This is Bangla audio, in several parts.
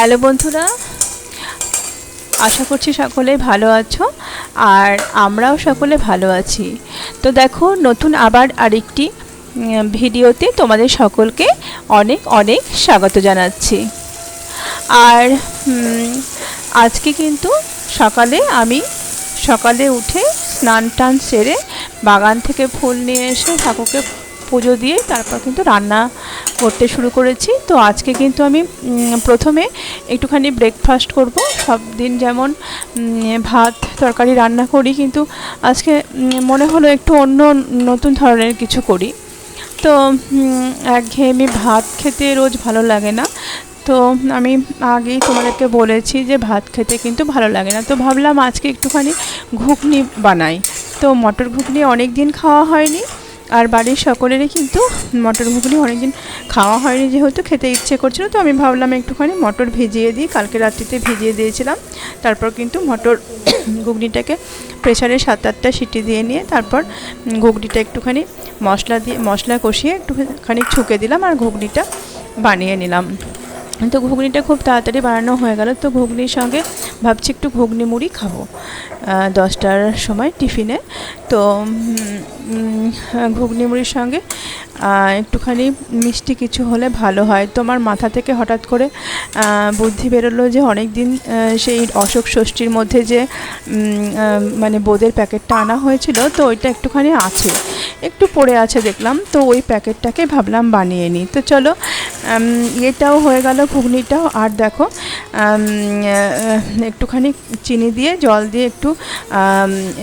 হ্যালো বন্ধুরা, আশা করছি সকলে ভালো আছো আর আমরাও সকলে ভালো আছি। তো দেখো, নতুন আবার আরেকটি ভিডিওতে তোমাদের সকলকে অনেক অনেক স্বাগত জানাচ্ছি। আর আজকে কিন্তু সকালে আমি সকালে উঠে স্নান টান সেরে বাগান থেকে ফুল নিয়ে এসে ঠাকুরকে পুজো দিয়ে তারপর কিন্তু রান্না করতে শুরু করেছি। তো আজকে কিন্তু আমি প্রথমে একটুখানি ব্রেকফাস্ট করব। সব দিন যেমন ভাত, তরকারি রান্না করি কিন্তু আজকে মনে হলো একটু অন্য নতুন ধরনের কিছু করি। তো একঘেয়েমি ভাত খেতে রোজ ভালো লাগে না। তো আমি আগেই তোমাদেরকে বলেছি যে ভাত খেতে কিন্তু ভালো লাগে না। তো ভাবলাম আজকে একটুখানি ঘুগনি বানাই। তো মটর ঘুগনি অনেক দিন খাওয়া হয়নি। আর বাড়ির সকলেরই কিন্তু মটর ঘুগনি অনেকদিন খাওয়া হয়নি যেহেতু খেতে ইচ্ছে করছিল, তো আমি ভাবলাম একটুখানি মটর ভিজিয়ে দিই। কালকে রাত্রিতে ভিজিয়ে দিয়েছিলাম। তারপর কিন্তু মটর ঘুগনিটাকে প্রেশারে সাত আটটা সিটি দিয়ে নিয়ে তারপর ঘুগনিটা একটুখানি মশলা দিয়ে, মশলা কষিয়ে একটুখানি ছুঁকে দিলাম আর ঘুগনিটা বানিয়ে নিলাম। তো ঘুগনিটা খুব তাড়াতাড়ি বানানো হয়ে গেল, তো ঘুগনির সঙ্গে ভাবছি একটু ঘুগনি মুড়ি খাব দশটার সময় টিফিনে। তো ঘুগনি মুড়ির সঙ্গে একটুখানি মিষ্টি কিছু হলে ভালো হয়। তোমার মাথা থেকে হঠাৎ করে বুদ্ধি বেরোলো যে অনেক দিন সেই অশোক ষষ্ঠীর মধ্যে যে মানে বোদের প্যাকেটটা আনা হয়েছিল, তো ওইটা একটুখানি আছে। একটু পড়ে আছে দেখলাম, তো ওই প্যাকেটটাকে ভাবলাম বানিয়ে নিই। তো চলো এটাও হয়ে গেল, ঘুগনিটাও। আর দেখো একটুখানি চিনি দিয়ে, জল দিয়ে একটু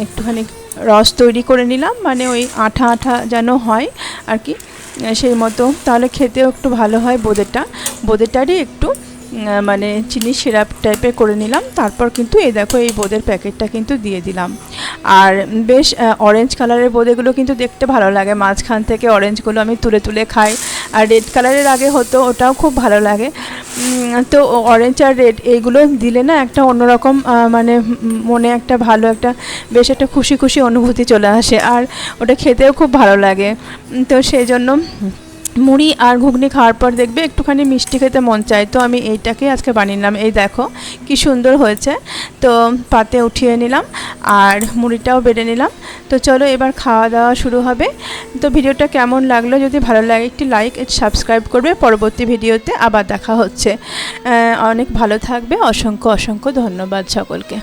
একটুখানি রস তৈরি করে নিলাম মানে ওই আঠা আঠা যেন হয় আর কি। সেই মতো। তাহলে খেতেও একটু ভালো হয় বোঁদেটা বোঁদেটারই একটু মানে চিনি সিরাপ টাইপের করে নিলাম। তারপর কিন্তু এই দেখো, এই বোঁদের প্যাকেটটা কিন্তু দিয়ে দিলাম। আর বেশ অরেঞ্জ কালারের বোঁদেগুলো কিন্তু দেখতে ভালো লাগে। মাঝখান থেকে অরেঞ্জগুলো আমি তুলে তুলে খাই। আর রেড কালারের আগে হতো, ওটাও খুব ভালো লাগে। তো অরেঞ্জ আর রেড এইগুলো দিলে না একটা অন্যরকম মানে মনে একটা ভালো একটা, বেশ একটা খুশি খুশি অনুভূতি চলে আসে আর ওটা খেতেও খুব ভালো লাগে। তো সেই জন্য মুড়ি আর ঘুগনি খাওয়ার পর দেখবে একটুখানি মিষ্টি খেতে মন চায়। তো আমি এইটাকে আজকে বানিয়ে নিলাম। এই দেখো কি সুন্দর হয়েছে। তো পাতে উঠিয়ে নিলাম আর মুড়িটাও বেড়ে নিলাম। তো চলো এবার খাওয়া দাওয়া শুরু হবে। তো ভিডিওটা কেমন লাগল যদি ভালো লাগে একটি লাইক সাবস্ক্রাইব করবে। পরবর্তী ভিডিওতে আবার দেখা হচ্ছে। অনেক ভালো থাকবে। অসংখ্য অসংখ্য ধন্যবাদ সকলকে।